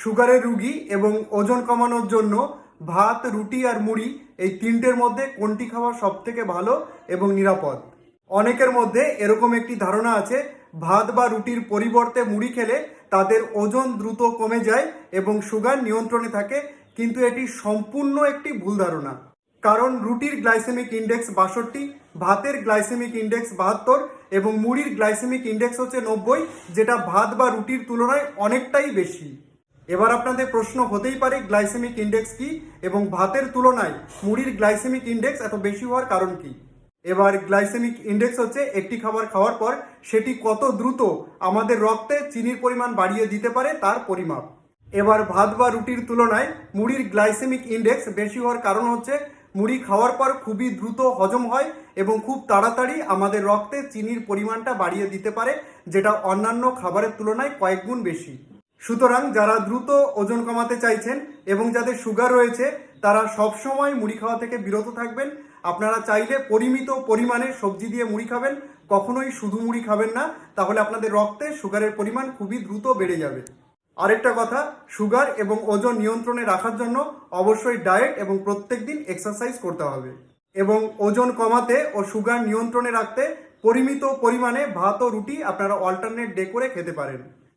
সুগারের রুগী এবং ওজন কমানোর জন্য ভাত, রুটি আর মুড়ি এই তিনটের মধ্যে কোনটি খাওয়া সব থেকে ভালো এবং নিরাপদ? অনেকের মধ্যে এরকম একটি ধারণা আছে, ভাত বা রুটির পরিবর্তে মুড়ি খেলে তাদের ওজন দ্রুত কমে যায় এবং সুগার নিয়ন্ত্রণে থাকে, কিন্তু এটি সম্পূর্ণ একটি ভুল ধারণা। কারণ রুটির গ্লাইসেমিক ইন্ডেক্স বাষট্টি, ভাতের গ্লাইসেমিক ইন্ডেক্স বাহাত্তর এবং মুড়ির গ্লাইসেমিক ইন্ডেক্স হচ্ছে নব্বই, যেটা ভাত বা রুটির তুলনায় অনেকটাই বেশি। এবার আপনাদের প্রশ্ন হতেই পারে, গ্লাইসেমিক ইন্ডেক্স কি এবং ভাতের তুলনায় মুড়ির গ্লাইসেমিক ইন্ডেক্স এত বেশি হওয়ার কারণ কি? এবার গ্লাইসেমিক ইন্ডেক্স হচ্ছে একটি খাবার খাওয়ার পর সেটি কত দ্রুত আমাদের রক্তে চিনির পরিমাণ বাড়িয়ে দিতে পারে তার পরিমাপ। এবার ভাত বা রুটির তুলনায় মুড়ির গ্লাইসেমিক ইন্ডেক্স বেশি হওয়ার কারণ হচ্ছে মুড়ি খাওয়ার পর খুবই দ্রুত হজম হয় এবং খুব তাড়াতাড়ি আমাদের রক্তে চিনির পরিমাণটা বাড়িয়ে দিতে পারে, যেটা অন্যান্য খাবারের তুলনায় কয়েক গুণ বেশি। সুতরাং যারা দ্রুত ওজন কমাতে চাইছেন এবং যাদের সুগার রয়েছে, তারা সবসময় মুড়ি খাওয়া থেকে বিরত থাকবেন। আপনারা চাইলে পরিমিত পরিমাণে সবজি দিয়ে মুড়ি খাবেন, কখনোই শুধু মুড়ি খাবেন না, তাহলে আপনাদের রক্তে সুগারের পরিমাণ খুবই দ্রুত বেড়ে যাবে। আরেকটা কথা, সুগার এবং ওজন নিয়ন্ত্রণে রাখার জন্য অবশ্যই ডায়েট এবং প্রত্যেক দিন এক্সারসাইজ করতে হবে। এবং ওজন কমাতে ও সুগার নিয়ন্ত্রণে রাখতে পরিমিত পরিমাণে ভাত ও রুটি আপনারা অল্টারনেট ডে করে খেতে পারেন।